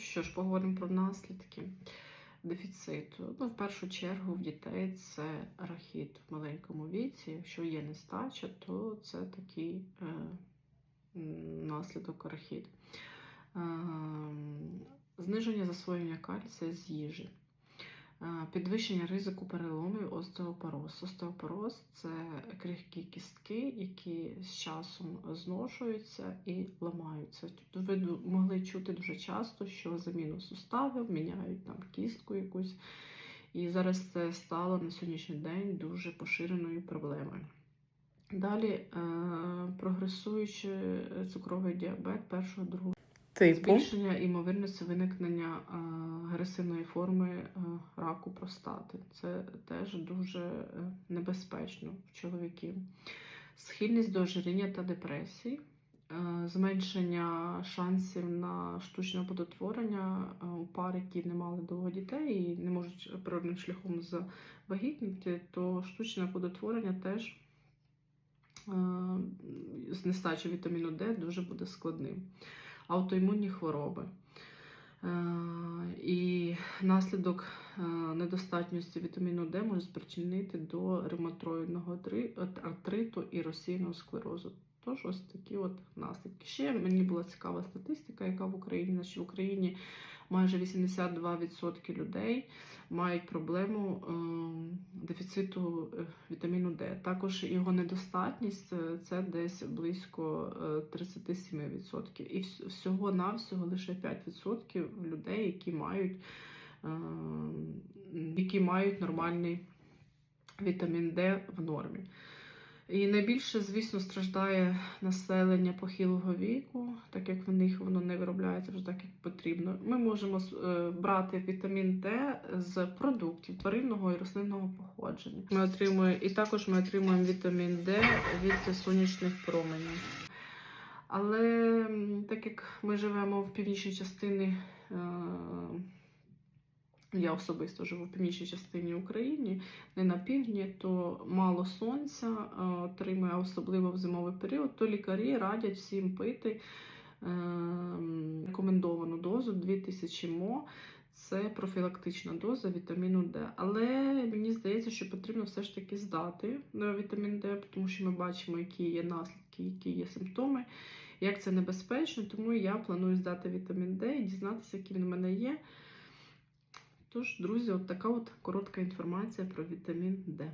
що ж, поговоримо про наслідки дефіциту. Ну, в першу чергу в дітей це рахіт в маленькому віці. Якщо є нестача, то це такий е, наслідок рахіт. Е, зниження засвоєння кальція з їжі. Підвищення ризику переломів остеопороз. Остеопороз це крихкі кістки, які з часом зношуються і ламаються. Ви могли чути дуже часто, що заміну суставів міняють там кістку якусь. І зараз це стало на сьогоднішній день дуже поширеною проблемою. Далі е, прогресуючий цукровий діабет першого другого Типу. Збільшення ймовірності виникнення е, агресивної форми е, раку простати. Це теж дуже е, небезпечно в чоловіків. Схильність до ожиріння та депресії, зменшення шансів на штучне оплодотворення е, у пар, які не мали довго дітей і не можуть природним шляхом завагітніти, то штучне оплодотворення теж з нестачі вітаміну Д дуже буде складним аутоімунні хвороби. Е, І наслідок недостатньості вітаміну Д може спричинити до ревматроїдного артри- артриту і розсійного склерозу. Тож ось такі от наслідки. Ще мені була цікава статистика, яка в Україні, значить в Україні майже 82% людей мають проблему е, дефіциту е, вітаміну Д. Також його недостатність е, це десь близько е, 37%. І вс- всього-навсього лише 5% людей, які мають, е, які мають нормальний вітамін Д в нормі. І найбільше, звісно, страждає населення похилого віку, так як в них воно не виробляється вже так, як потрібно. Ми можемо е, брати вітамін Д з продуктів тваринного і рослинного походження. Ми отримуємо, і також ми отримуємо вітамін Д від сонячних променів. Але так як ми живемо в північній частині, е, я особисто живу в північній частині України, не на півдні, то мало сонця е, отримує, особливо в зимовий період, то лікарі радять всім пити е, рекомендовану дозу 2000 мо. Це профілактична доза вітаміну Д. Але мені здається, що потрібно все ж таки здати на вітамін Д, тому що ми бачимо, які є наслідки, які є симптоми, як це небезпечно. Тому я планую здати вітамін Д і дізнатися, який він у мене є. Тож, друзі, от така от коротка інформація про вітамін Д.